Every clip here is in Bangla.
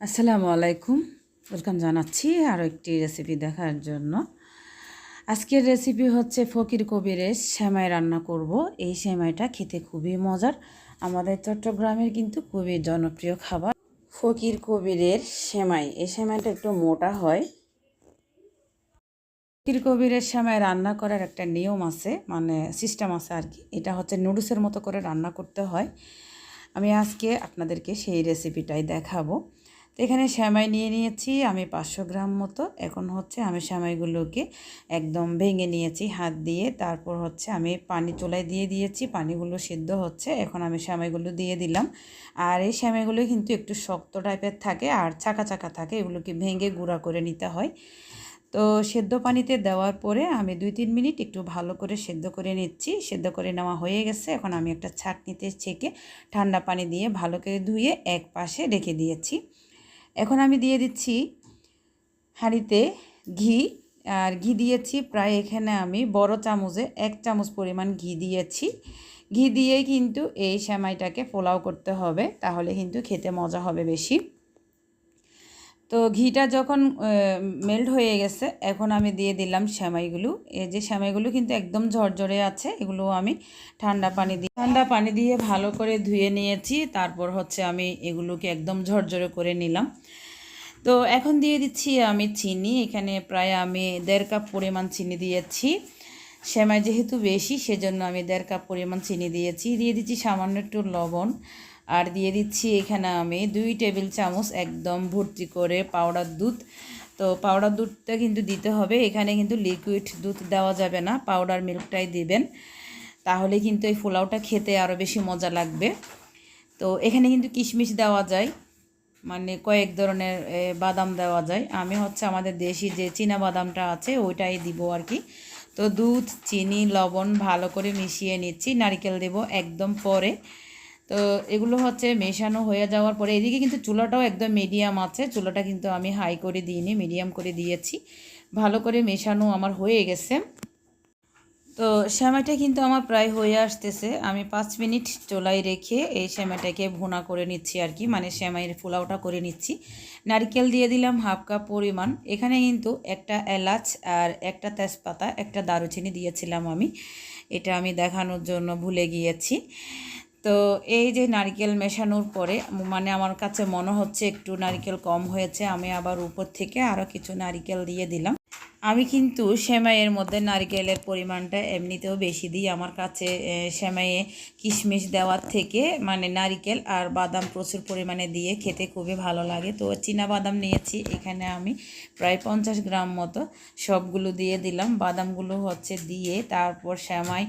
আসসালামু আলাইকুম। ওয়েলকাম জানাচ্ছি আরও একটি রেসিপি দেখার জন্য। আজকের রেসিপি হচ্ছে ফকির কবিরের সেমাই রান্না করব। এই সেমাইটা খেতে খুবই মজার। আমাদের চট্টগ্রামের কিন্তু খুবই জনপ্রিয় খাবার ফকির কবিরের সেমাই। এই সেমাইটা একটু মোটা হয়। ফকির কবিরের সেমাই রান্না করার একটা নিয়ম আছে মানে সিস্টেম আছে আর কি। এটা হচ্ছে নুডলসের মতো করে রান্না করতে হয়। আমি আজকে আপনাদেরকে সেই রেসিপিটাই দেখাবো। এখানে শ্যামাই নিয়ে নিয়েছি, আমি পাঁচশো গ্রাম মতো। এখন হচ্ছে আমি শ্যামাইগুলোকে একদম ভেঙে নিয়েছি হাত দিয়ে। তারপর হচ্ছে আমি পানি চুলায় দিয়ে দিয়েছি, পানিগুলো সিদ্ধ হচ্ছে। এখন আমি শ্যামাইগুলো দিয়ে দিলাম। আর এই শ্যামাইগুলো কিন্তু একটু শক্ত টাইপের থাকে আর চাকা চাকা থাকে, এগুলোকে ভেঙে গুঁড়া করে নিতে হয়। তো সেদ্ধ পানিতে দেওয়ার পরে আমি দুই তিন মিনিট একটু ভালো করে সেদ্ধ করে নিচ্ছি। সেদ্ধ করে নেওয়া হয়ে গেছে। এখন আমি একটা ছাঁকনিতে ছেঁকে ঠান্ডা পানি দিয়ে ভালো করে ধুয়ে এক পাশে রেখে দিয়েছি। এখন আমি দিয়ে দিচ্ছি হাঁড়িতে ঘি, আর ঘি দিয়েছি প্রায় এখানে আমি বড় চামচে এক চামচ পরিমাণ ঘি দিয়েছি। ঘি দিয়ে কিন্তু এই সেমাইটাকে পোলাও করতে হবে, তাহলে কিন্তু খেতে মজা হবে বেশি। তো ঘিটা যখন মেল্ট হয়ে গেছে, এখন আমি দিয়ে দিলাম সেমাইগুলো এই যে সেমাইগুলো কিন্তু একদম ঝরঝরে আছে, এগুলো আমি ঠান্ডা পানি দিয়ে, ঠান্ডা পানি দিয়ে ভালো করে ধুয়ে নিয়েছি। তারপর হচ্ছে আমি এগুলোকে একদম ঝরঝরে করে নিলাম। তো এখন দিয়ে দিচ্ছি আমি চিনি। এখানে প্রায় আমি দেড় কাপ পরিমাণ চিনি দিয়েছি। সেমাই যেহেতু বেশি, সেজন্য আমি দেড় কাপ পরিমাণ চিনি দিয়েছি। দিয়ে দিচ্ছি সামান্য একটু লবণ। আর দিয়ে দিচ্ছি এখানে আমি দুই টেবিল চামচ একদম ভর্তি করে পাউডার দুধ। তো পাউডার দুধটা কিন্তু দিতে হবে। এখানে কিন্তু লিকুইড দুধ দেওয়া যাবে না। পাউডার মিল্কটাই দিবেন। তাহলে কিন্তু এই পোলাওটা খেতে আরও বেশি মজা লাগবে। তো এখানে কিন্তু কিশমিশ দেওয়া যায়। মানে কয়েক ধরনের বাদাম দেওয়া যায়। আমি হচ্ছে আমাদের দেশি যে চীনা বাদামটা আছে, ওইটাই দিব আর কি। তো দুধ, চিনি, লবণ ভালো করে মিশিয়ে নিচ্ছি। নারিকেল দেব একদম পরে। তো এগুলো হচ্ছে মেশানো হয়ে যাওয়ার পরে, এদিকে কিন্তু চুলাটাও একদম মিডিয়াম আছে। চুলাটা কিন্তু আমি হাই করে দিইনি মিডিয়াম করে দিয়েছি। ভালো করে মেশানো আমার হয়ে গেছে। তো শ্যামাইটা কিন্তু আমার প্রায় হয়ে আসতেছে। আমি পাঁচ মিনিট চোলাই রেখে এই শ্যামাইটাকে ভুনা করে নিচ্ছি আর কি মানে শ্যামাইয়ের পোলাওটা করে নিচ্ছি। নারকেল দিয়ে দিলাম হাফ কাপ পরিমাণ। এখানে কিন্তু একটা এলাচ আর একটা তেজপাতা, একটা দারুচিনি দিয়েছিলাম আমি। এটা আমি দেখানোর জন্য ভুলে গিয়েছি। তো এই যে নারকেল মেশানোর পরে মানে আমার কাছে মনে হচ্ছে একটু নারকেল কম হয়েছে, আমি আবার উপর থেকে আরও কিছু নারকেল দিয়ে দিলাম। আমি কিন্তু সেমাইয়ের মধ্যে নারকেলের পরিমাণটা এমনিতেও বেশি দিই আমার কাছে সেমাইয়ে কিশমিশ দেওয়ার থেকে মানে নারিকেল আর বাদাম প্রচুর পরিমাণে দিয়ে খেতে খুবই ভালো লাগে। তো চীনা বাদাম নিয়েছি, এখানে আমি প্রায় পঞ্চাশ গ্রাম মতো সবগুলো দিয়ে দিলাম। বাদামগুলো হচ্ছে দিয়ে তারপর সেমাই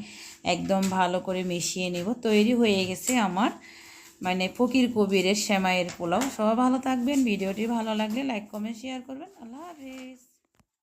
একদম ভালো করে মিশিয়ে নেব। তৈরি হয়ে গেছে আমার মানে ফকির কবিরের সেমাইয়ের পোলাও। সবাই ভালো থাকবেন, ভিডিওটি ভালো লাগলে লাইক, কমেন্ট, শেয়ার করবেন। আল্লাহ হাফিজ।